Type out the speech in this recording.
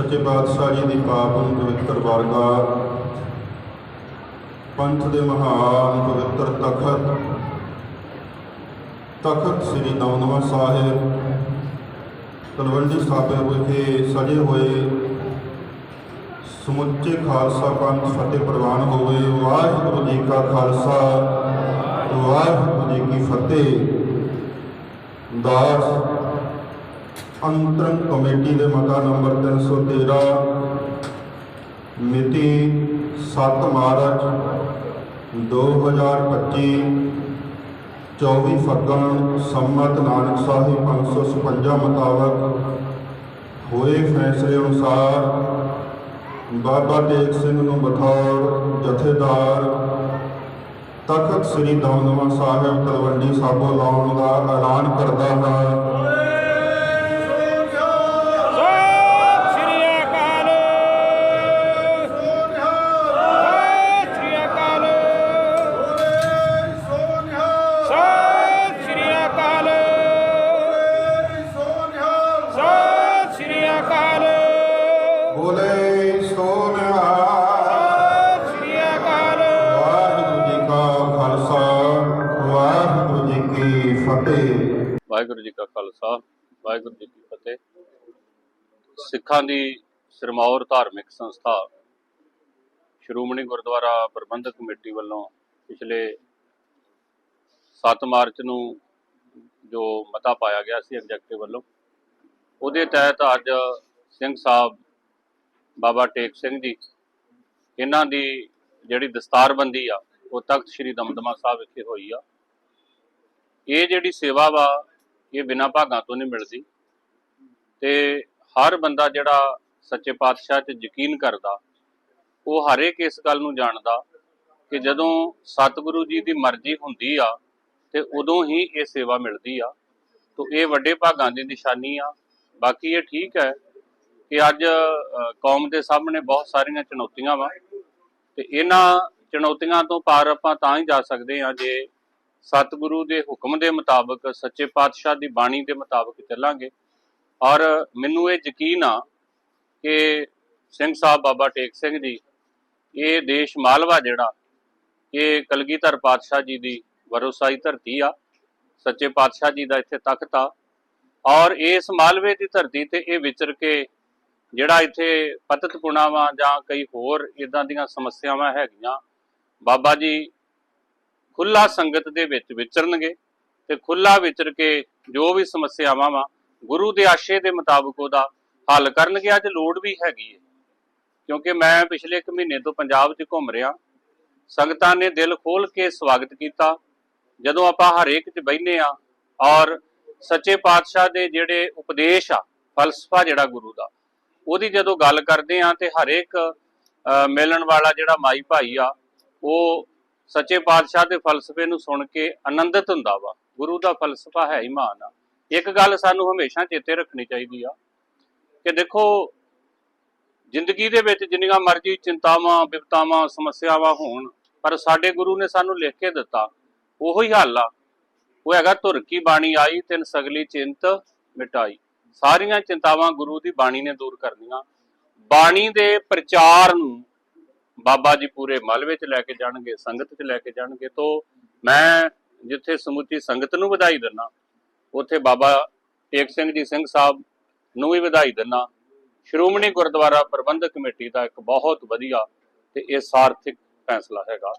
ਸੱਚੇ ਪਾਤਸ਼ਾਹ ਜੀ ਦੀ ਪਾਵਨ ਪਵਿੱਤਰ ਬਾਰਗਾਹ ਪੰਥ ਦੇ ਮਹਾਨ ਪਵਿੱਤਰ ਤਖਤ ਤਖਤ ਸ੍ਰੀ ਦਮਦਮਾ ਸਾਹਿਬ, ਤਲਵੰਡੀ ਸਾਬੇ ਵਿਖੇ ਸਜੇ ਹੋਏ ਸਮੁੱਚੇ ਖਾਲਸਾ ਪੰਥ ਫਤਿਹ ਪ੍ਰਵਾਨ ਹੋਵੇ। ਵਾਹਿਗੁਰੂ ਜੀ ਕਾ ਖਾਲਸਾ, ਵਾਹਿਗੁਰੂ ਜੀ ਕੀ ਫਤਿਹ। ਦਾਸ ਅੰਤਰੰਗ ਕਮੇਟੀ ਦੇ ਮਤਾ ਨੰਬਰ 313 ਮਿਤੀ 7 ਮਾਰਚ 2025 24 ਫੱਗਣ ਸੰਮਤ ਨਾਨਕ ਸਾਹਿਬ 556 ਮੁਤਾਬਕ ਹੋਏ ਫੈਸਲੇ ਅਨੁਸਾਰ ਬਾਬਾ ਤੇਗ ਸਿੰਘ ਨੂੰ ਬਤੌਰ ਜਥੇਦਾਰ ਤਖਤ ਸ੍ਰੀ ਦਮਦਮਾ ਸਾਹਿਬ ਤਲਵੰਡੀ ਸਾਬੋ ਲਾਉਣ ਦਾ ਐਲਾਨ ਕਰਦਾ ਹੈ। ਸੋ ਨਿਹਾਲ ਸਤਿ ਸ਼੍ਰੀ ਅਕਾਲ ਵਾਹਿਗੁਰੂ ਜੀ ਕਾ ਖਾਲਸਾ, ਵਾਹਿਗੁਰੂ ਜੀ ਕੀ ਫਤਿਹ। ਵਾਹਿਗੁਰੂ ਜੀ ਕਾ ਖਾਲਸਾ, ਵਾਹਿਗੁਰੂ ਜੀ ਕੀ ਫਤਿਹ। ਸਿੱਖਾਂ ਦੀ ਸਿਰਮੌਰ ਧਾਰਮਿਕ ਸੰਸਥਾ ਸ਼੍ਰੋਮਣੀ ਗੁਰਦੁਆਰਾ ਪ੍ਰਬੰਧਕ ਕਮੇਟੀ ਵੱਲੋਂ ਪਿਛਲੇ 7 ਮਾਰਚ ਨੂੰ ਜੋ ਮਤਾ ਪਾਇਆ ਗਿਆ ਸੀ ਐਗਜ਼ੈਕਟਿਵ ਵੱਲੋਂ, ਉਹਦੇ ਤਹਿਤ ਅੱਜ ਸਿੰਘ ਸਾਹਿਬ ਬਾਬਾ ਟੇਕ ਸਿੰਘ ਜੀ, ਇਹਨਾਂ ਦੀ ਜਿਹੜੀ ਦਸਤਾਰਬੰਦੀ ਆ, ਉਹ ਤਖਤ ਸ੍ਰੀ ਦਮਦਮਾ ਸਾਹਿਬ ਵਿਖੇ ਹੋਈ ਆ। ਇਹ ਜਿਹੜੀ ਸੇਵਾ ਵਾ, ਇਹ ਬਿਨਾਂ ਭਾਗਾਂ ਤੋਂ ਨਹੀਂ ਮਿਲਦੀ। ਤੇ ਹਰ ਬੰਦਾ ਜਿਹੜਾ ਸੱਚੇ ਪਾਤਸ਼ਾਹ 'ਚ ਯਕੀਨ ਕਰਦਾ, ਉਹ ਹਰੇਕ ਇਸ ਗੱਲ ਨੂੰ ਜਾਣਦਾ ਕਿ ਜਦੋਂ ਸਤਿਗੁਰੂ ਜੀ ਦੀ ਮਰਜ਼ੀ ਹੁੰਦੀ ਆ, ਤੇ ਉਦੋਂ ਹੀ ਇਹ ਸੇਵਾ ਮਿਲਦੀ ਆ। ਤੋਂ ਇਹ ਵੱਡੇ ਭਾਗਾਂ ਦੀ ਨਿਸ਼ਾਨੀ ਆ। ਬਾਕੀ ਇਹ ਠੀਕ ਹੈ ਕਿ ਅੱਜ ਕੌਮ ਦੇ ਸਾਹਮਣੇ ਬਹੁਤ ਸਾਰੀਆਂ ਚੁਣੌਤੀਆਂ ਵਾ ਤੇ ਇਹਨਾਂ ਚੁਣੌਤੀਆਂ ਤੋਂ ਪਾਰ ਆਪਾਂ ਤਾਂ ਹੀ ਜਾ ਸਕਦੇ ਹਾਂ ਜੇ ਸਤਿਗੁਰੂ ਦੇ ਹੁਕਮ ਦੇ ਮੁਤਾਬਕ, ਸੱਚੇ ਪਾਤਸ਼ਾਹ ਦੀ ਬਾਣੀ ਦੇ ਮੁਤਾਬਕ ਚੱਲਾਂਗੇ। ਔਰ ਮੈਨੂੰ ਇਹ ਯਕੀਨ ਆ ਕਿ ਸਿੰਘ ਸਾਹਿਬ ਬਾਬਾ ਟੇਕ ਸਿੰਘ ਜੀ, ਇਹ ਦੇਸ਼ ਮਾਲਵਾ ਜਿਹੜਾ, ਇਹ ਕਲਗੀਧਰ ਪਾਤਸ਼ਾਹ ਜੀ ਦੀ ਵਰੋਸਾਈ ਧਰਤੀ ਆ, ਸੱਚੇ ਪਾਤਸ਼ਾਹ ਜੀ ਦਾ ਇੱਥੇ ਤਖਤ ਆ। ਔਰ ਇਸ ਮਾਲਵੇ ਦੀ ਧਰਤੀ ਤੇ ਇਹ ਵਿਚਰ ਕੇ ਜਿਹੜਾ ਇੱਥੇ ਪਤਤ ਪੁਣਾਵਾਂ ਜਾਂ ਕਈ ਹੋਰ ਇਦਾਂ ਦੀਆਂ ਸਮੱਸਿਆਵਾਂ ਹੈਗੀਆਂ, ਬਾਬਾ ਜੀ ਖੁੱਲਾ ਸੰਗਤ ਦੇ ਵਿੱਚ ਵਿਚਰਨਗੇ ਤੇ ਖੁੱਲਾ ਵਿਚਰ ਕੇ ਜੋ ਵੀ ਸਮੱਸਿਆਵਾਂ ਵਾ, ਗੁਰੂ ਦੇ ਆਸ਼ੇ ਦੇ ਮੁਤਾਬਕ ਉਹਦਾ ਹੱਲ ਕਰਨਗੇ। ਅੱਜ ਲੋੜ ਵੀ ਹੈਗੀ ਹੈ ਕਿਉਂਕਿ ਮੈਂ ਪਿਛਲੇ ਇੱਕ ਮਹੀਨੇ ਤੋਂ ਪੰਜਾਬ 'ਚ ਘੁੰਮ ਰਿਹਾ। ਸੰਗਤਾਂ ਨੇ ਦਿਲ ਖੋਲ ਕੇ ਸਵਾਗਤ ਕੀਤਾ। ਜਦੋਂ ਆਪਾਂ ਹਰੇਕ 'ਚ ਬੈਠਨੇ ਆ ਔਰ ਸੱਚੇ ਪਾਤਸ਼ਾਹ ਦੇ ਜਿਹੜੇ ਉਪਦੇਸ਼ ਆ, ਫਲਸਫਾ ਜਿਹੜਾ ਗੁਰੂ ਦਾ ਉਹਦੀ ਜਦੋਂ ਗੱਲ ਕਰਦੇ ਆ ਤੇ ਹਰੇਕ ਅ, ਮਿਲਣ ਵਾਲਾ ਜਿਹੜਾ ਮਾਈ ਭਾਈ ਆ ਉਹ ਸੱਚੇ ਪਾਤਸ਼ਾਹ ਦੇ ਫਲਸਫੇ ਨੂੰ ਸੁਣ ਕੇ ਆਨੰਦਿਤ ਹੁੰਦਾ ਵਾ। ਗੁਰੂ ਦਾ ਫਲਸਫਾ ਹੈ ਹੀ ਮਹਾਨ ਆ। ਇੱਕ ਗੱਲ ਸਾਨੂੰ ਹਮੇਸ਼ਾ ਚੇਤੇ ਰੱਖਣੀ ਚਾਹੀਦੀ ਆ ਕਿ ਦੇਖੋ ਜ਼ਿੰਦਗੀ ਦੇ ਵਿੱਚ ਜਿੰਨੀਆਂ ਮਰਜ਼ੀ ਚਿੰਤਾਵਾਂ ਵਿਪਤਾਵਾਂ ਸਮੱਸਿਆਵਾਂ ਹੋਣ ਪਰ ਸਾਡੇ ਗੁਰੂ ਨੇ ਸਾਨੂੰ ਲਿਖ ਕੇ ਦਿੱਤਾ ਉਹੋ ਹੀ ਹੱਲ ਆ। ਉਹ ਹੈਗਾ ਧੁਰ ਕੀ ਬਾਣੀ ਆਈ ਤਿੰਨ ਸਗਲੀ ਚਿੰਤ ਮਿਟਾਈ। ਸਾਰੀਆਂ ਚਿੰਤਾਵਾਂ ਗੁਰੂ ਦੀ ਬਾਣੀ ਨੇ ਦੂਰ ਕਰਨੀਆਂ। ਬਾਣੀ ਦੇ ਪ੍ਰਚਾਰ ਨੂੰ ਬਾਬਾ ਜੀ ਪੂਰੇ ਮਲਵੇ ਚ ਲੈ ਕੇ ਜਾਣਗੇ, ਸੰਗਤ ਚ ਲੈ ਕੇ ਜਾਣਗੇ। ਤੋਂ ਮੈਂ ਜਿੱਥੇ ਸਮੁੱਚੀ ਸੰਗਤ ਨੂੰ ਵਧਾਈ ਦਿੰਨਾ, ਉੱਥੇ ਬਾਬਾ ਟੇਕ ਸਿੰਘ ਜੀ ਸਿੰਘ ਸਾਹਿਬ ਨੂੰ ਵੀ ਵਧਾਈ ਦਿੰਨਾ। ਸ਼੍ਰੋਮਣੀ ਗੁਰਦੁਆਰਾ ਪ੍ਰਬੰਧਕ ਕਮੇਟੀ ਦਾ ਇੱਕ ਬਹੁਤ ਵਧੀਆ ਤੇ ਇਹ ਸਾਰਥਿਕ ਫੈਸਲਾ ਹੈਗਾ।